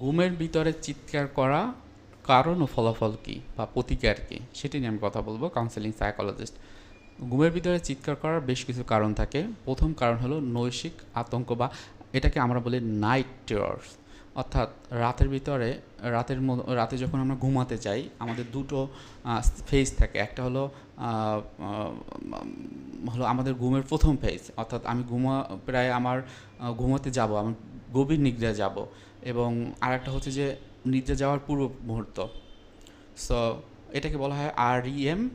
ঘুমের ভিতরে চিৎকার করা কারণ ও ফলাফল কী বা প্রতিকার কী, সেটি নিয়ে আমি কথা বলব কাউন্সেলিং সাইকোলজিস্ট ঘুমের ভিতরে চিৎকার করার বেশ কিছু কারণ থাকে। প্রথম কারণ হলো নৈশিক আতঙ্ক বা এটাকে আমরা বলি নাইট টেরর্স অর্থাৎ রাতের ভিতরে, রাতের রাতে যখন আমরা ঘুমাতে যাই, আমাদের দুটো ফেজ থাকে। একটা হলো হলো আমাদের ঘুমের প্রথম ফেজ অর্থাৎ আমি ঘুমা, প্রায় আমার ঘুমাতে যাব, আমি গভীর নিদ্রা যাব। এবং আর একটা হচ্ছে যে নিদ্রা যাওয়ার পূর্ব মুহূর্ত। সো এটাকে বলা হয় আর ইএম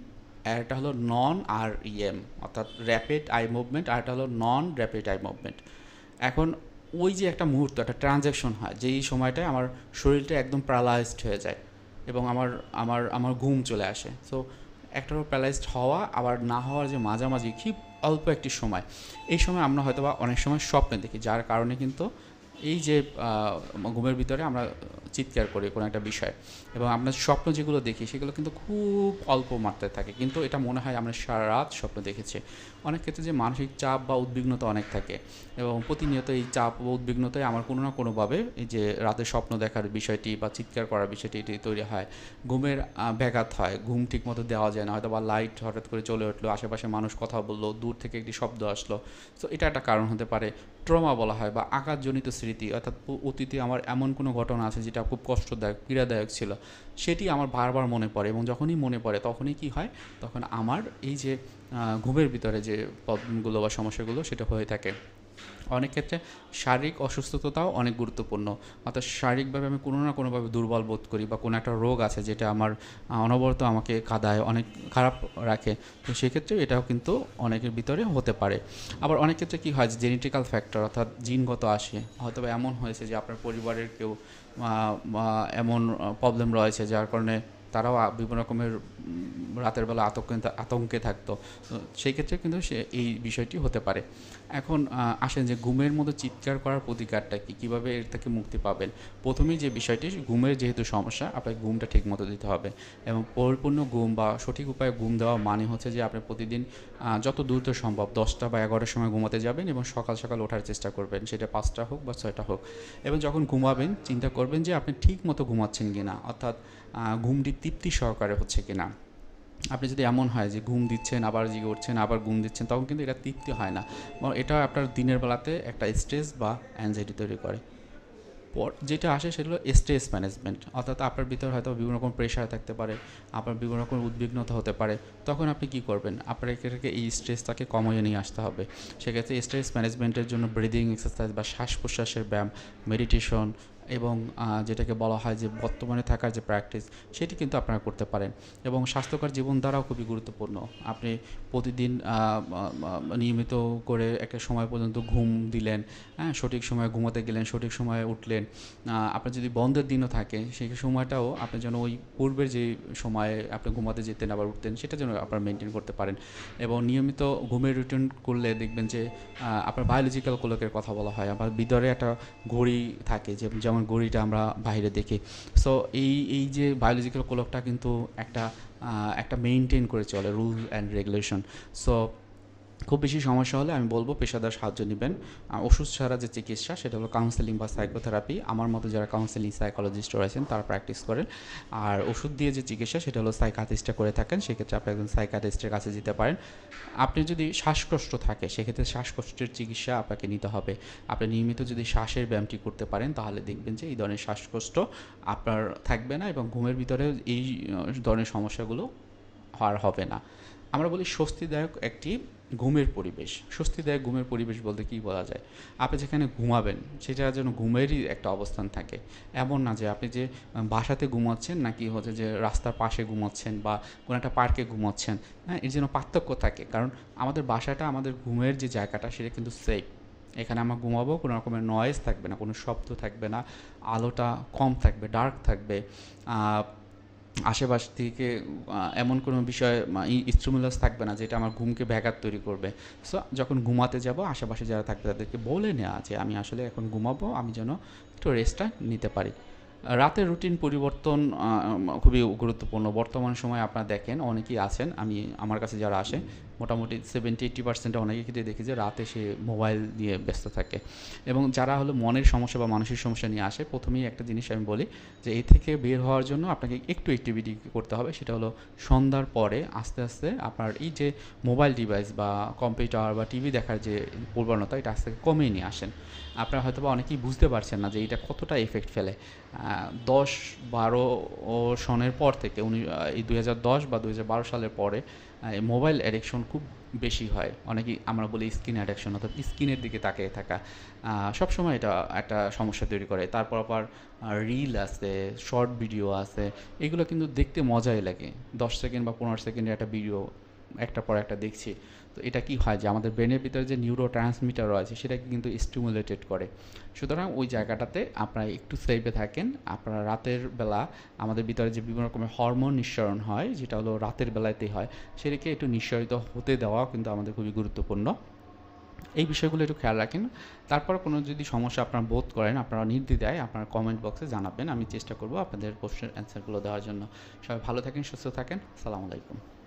আর একটা হলো নন আর ইএম অর্থাৎ র্যাপিড আই মুভমেন্ট আর একটা হলো নন র্যাপিড আই মুভমেন্ট এখন ওই যে একটা মুহূর্ত, একটা ট্রানজ্যাকশন হয়, যেই সময়টায় আমার শরীরটা একদম প্যারালাইজড হয়ে যায় এবং আমার আমার আমার ঘুম চলে আসে। সো একটা প্যারালাইজড হওয়া, আবার না হওয়ার যে মাঝামাঝি, খুব অল্প একটি সময়। এই সময় আমরা হয়তো বা অনেক সময় স্বপ্নে দেখি, যার কারণে কিন্তু এই যে ঘুমের ভিতরে আমরা চিৎকার করি কোনো একটা বিষয় এবং আমরা স্বপ্ন যেগুলো দেখি সেগুলো কিন্তু খুব অল্প মাত্রায় থাকে। কিন্তু এটা মনে হয় আমরা সারা রাত স্বপ্ন দেখেছি। অনেক ক্ষেত্রে যে মানসিক চাপ বা উদ্বিগ্নতা অনেক থাকে এবং প্রতিনিয়ত এই চাপ বা উদ্বিগ্নতায় আমার কোনো না কোনোভাবে এই যে রাতে স্বপ্ন দেখার বিষয়টি বা চিৎকার করার বিষয়টি এটি তৈরি হয়। ঘুমের ব্যাঘাত হয়। ঘুম ঠিক মতো দেওয়া যায় না। হয়তো বা লাইট হঠাৎ করে চলে উঠল আশেপাশে মানুষ কথা বলল, দূর থেকে একটি শব্দ আসলো। তো এটা একটা কারণ হতে পারে। ট্রমা বলা হয় বা আঘাতজনিত স্মৃতি, অর্থাৎ অতীতে আমার এমন কোনো ঘটনা আছে যেটা খুব কষ্টদায়ক, পীড়াদায়ক ছিল, সেটি আমার বারবার মনে পড়ে এবং যখনই মনে পড়ে তখনই কি হয়? তখন আমার এই যে ঘুমের ভিতরে যে প্রবলেমগুলো বা সমস্যাগুলো সেটা হয়ে থাকে। অনেক ক্ষেত্রে শারীরিক অসুস্থতাও অনেক গুরুত্বপূর্ণ। অর্থাৎ শারীরিকভাবে আমি কোনো না কোনোভাবে দুর্বল বোধ করি বা কোনো একটা রোগ আছে যেটা আমার, অনবরত আমাকে কাদায় অনেক খারাপ রাখে। তো সেক্ষেত্রে এটাও কিন্তু অনেকের ভিতরে হতে পারে। আবার অনেক ক্ষেত্রে কী হয় জেনেটিক্যাল ফ্যাক্টর অর্থাৎ জিনগত আসে হয়তো এমন হয়েছে যে আপনার পরিবারের কেউ এমন প্রবলেম রয়েছে যার কারণে তারাও বিভিন্ন রকমের রাতের বেলা আতঙ্ক আতঙ্কে থাকতো। সেই ক্ষেত্রে কিন্তু সে এই বিষয়টি হতে পারে। এখন আসেন যে ঘুমের মধ্যে চিৎকার করার প্রতিকারটা কী? কীভাবে এর থেকে মুক্তি পাবেন? প্রথমেই যে বিষয়টি, ঘুমের যেহেতু সমস্যা, আপনাকে ঘুমটা ঠিক মতো দিতে হবে। এবং পরিপূর্ণ ঘুম বা সঠিক উপায়ে ঘুম দেওয়া মানে হচ্ছে যে আপনি প্রতিদিন যত দ্রুত সম্ভব দশটা বা এগারোটার সময় ঘুমাতে যাবেন এবং সকাল সকাল ওঠার চেষ্টা করবেন। সেটা পাঁচটা হোক বা ছয়টা হোক। এবং যখন ঘুমাবেন, চিন্তা করবেন যে আপনি ঠিক মতো ঘুমাচ্ছেন কি না অর্থাৎ ঘুমটি তৃপ্তি সহকারে হচ্ছে কিনা? আপনি যদি এমন হয় যে ঘুম দিচ্ছেন, আবার জেগে উঠছেন, আবার ঘুম দিচ্ছেন, তখন কিন্তু এটা তৃপ্তি হয় না। এটা আপনার দিনের বেলাতে একটা স্ট্রেস বা অ্যাংজাইটি তৈরি করে। পর যেটা আসে সেটা হলো স্ট্রেস ম্যানেজমেন্ট অর্থাৎ আপনার ভিতরে হয়তো বিভিন্ন রকম প্রেশার থাকতে পারে, আপনার বিভিন্ন রকম উদ্বিগ্নতা হতে পারে। তখন আপনি কি করবেন? আপনার এই স্ট্রেসটাকে কমিয়ে নিয়ে আসতে হবে। সেক্ষেত্রে স্ট্রেস ম্যানেজমেন্টের জন্য ব্রিদিং এক্সারসাইজ বা শ্বাস প্রশ্বাসের ব্যায়াম মেডিটেশন এবং যেটাকে বলা হয় যে বর্তমানে থাকার যে প্র্যাকটিস সেটি কিন্তু আপনারা করতে পারেন। এবং স্বাস্থ্যকর জীবন দ্বারাও খুবই গুরুত্বপূর্ণ। আপনি প্রতিদিন নিয়মিত করে একটা সময় পর্যন্ত ঘুম দিলেন হ্যাঁ সঠিক সময়ে ঘুমাতে গেলেন, সঠিক সময়ে উঠলেন আপনার যদি বন্ধের দিনও থাকে, সেই সময়টাও আপনি যেন ওই পূর্বের যে সময়ে আপনি ঘুমাতে যেতেন আবার উঠতেন, সেটা যেন আপনারা মেনটেন করতে পারেন। এবং নিয়মিত ঘুমের রুটিন করলে দেখবেন যে আপনার বায়োলজিক্যাল কোলকের কথা বলা হয় আমার ভিতরে একটা ঘড়ি থাকে যে যেমন গড়িটা আমরা বাইরে দেখি। সো এই এই যে বায়োলজিক্যাল ক্লকটা কিন্তু একটা একটা মেনটেন করে চলে রুল অ্যান্ড রেগুলেশন সো খুব বেশি সমস্যা হলে আমি বলব পেশাদার সাহায্য নেবেন। ওষুধ ছাড়া যে চিকিৎসা সেটা হলো কাউন্সেলিং বা সাইকোথেরাপি আমার মতো যারা কাউন্সেলিং সাইকোলজিস্ট রয়েছেন তারা প্র্যাকটিস করেন। আর ওষুধ দিয়ে যে চিকিৎসা সেটা হলো সাইকাটিস্টটা করে থাকেন, সেক্ষেত্রে আপনি একজন সাইকাটিস্টের কাছে যেতে পারেন। আপনি যদি শ্বাসকষ্ট থাকে, সেক্ষেত্রে শ্বাসকষ্টের চিকিৎসা আপনাকে নিতে হবে। আপনি নিয়মিত যদি শ্বাসের ব্যায়ামটি করতে পারেন, তাহলে দেখবেন যে এই ধরনের শ্বাসকষ্ট আপনার থাকবে না এবং ঘুমের ভিতরে এই ধরনের সমস্যাগুলো আর হবে না। আমরা বলি স্বস্তিদায়ক একটি ঘুমের পরিবেশ। স্বস্তিদায়ক ঘুমের পরিবেশ বলতে কী বলা যায়? আপনি যেখানে ঘুমাবেন, সেটা যেন ঘুমেরই একটা অবস্থান থাকে। এমন না যে আপনি যে বাসাতে ঘুমাচ্ছেন নাকি হচ্ছে যে রাস্তার পাশে ঘুমাচ্ছেন বা কোনো একটা পার্কে ঘুমাচ্ছেন হ্যাঁ এর যেন পার্থক্য থাকে। কারণ আমাদের বাসাটা, আমাদের ঘুমের যে জায়গাটা, সেটা কিন্তু সেফ এখানে আমরা ঘুমাবো, কোনো রকমের নয়েজ থাকবে না, কোনো শব্দ থাকবে না, আলোটা কম থাকবে ডার্ক থাকবে। আশেপাশ থেকে এমন কোনো বিষয় স্ট্রিমুলাস থাকবে না যেটা আমার ঘুমকে ব্যাঘাত তৈরি করবে। সো যখন ঘুমাতে যাব, আশেপাশে যারা থাকবে তাদেরকে বলে নেওয়া যে, আমি আসলে এখন ঘুমাবো, আমি যেন একটু রেস্টটা নিতে পারি। রাতের রুটিন পরিবর্তন খুবই গুরুত্বপূর্ণ। বর্তমান সময়ে আপনারা দেখেন, অনেকেই আছেন, আমি, আমার কাছে যারা আসে, মোটামুটি সেভেন্টি এইটি পার্সেন্ট অনেকে ক্ষেত্রে দেখি যে রাতে সে মোবাইল নিয়ে ব্যস্ত থাকে। এবং যারা হলো মনের সমস্যা বা মানসিক সমস্যা নিয়ে আসে, প্রথমেই একটা জিনিস আমি বলি যে এই থেকে বের হওয়ার জন্য আপনাকে একটু অ্যাক্টিভিটি করতে হবে, সেটা হলো সন্ধ্যার পরে আস্তে আস্তে আপনার এই যে মোবাইল ডিভাইস বা কম্পিউটার বা টিভি দেখার যে প্রবণতা, এটা আস্তে কমিয়ে নিয়ে আসেন। আপনারা হয়তো বা অনেকেই বুঝতে পারছেন না যে, এটা কতটা এফেক্ট ফেলে। দশ বারো সনের পর থেকে উনি এই দুই হাজার দশ বা দুই সালের পরে মোবাইল অ্যাডিকশন খুব বেশি হয়। অনেকেই আমরা বলি স্কিন অ্যাডিকশন অর্থাৎ স্কিনের দিকে তাকিয়ে থাকা। সবসময় এটা একটা সমস্যা তৈরি করে। তারপর আবার রিল আছে শর্ট ভিডিও আছে, এগুলো কিন্তু দেখতে মজাই লাগে। দশ সেকেন্ড বা পনেরো সেকেন্ডের একটা ভিডিও একটা পর একটা দেখছি। তো এটা কি হয় যে আমাদের ব্রেনের ভিতরে যে নিউরো ট্রান্সমিটার আছে, সেটাকে কিন্তু স্টিমুলেটেড করে। সুতরাং ওই জায়গাটাতে আপনারা একটু সেভে থাকেন। আপনারা রাতের বেলা আমাদের ভিতরে যে বিভিন্ন রকমের হরমোন নিঃসরণ হয়, যেটা হলো রাতের বেলাতেই হয়, সেটাকে একটু নিঃসরিত হতে দেওয়া কিন্তু আমাদের খুবই গুরুত্বপূর্ণ। এই বিষয়গুলো একটু খেয়াল রাখেন। তারপর কোনো যদি সমস্যা আপনারা বোধ করেন, আপনারা নির্দ্বিধায় আপনার কমেন্ট বক্সে জানাবেন। আমি চেষ্টা করব আপনাদের কোশ্চেন অ্যান্সারগুলো দেওয়ার জন্য। সবাই ভালো থাকেন, সুস্থ থাকেন। সালামু আলাইকুম।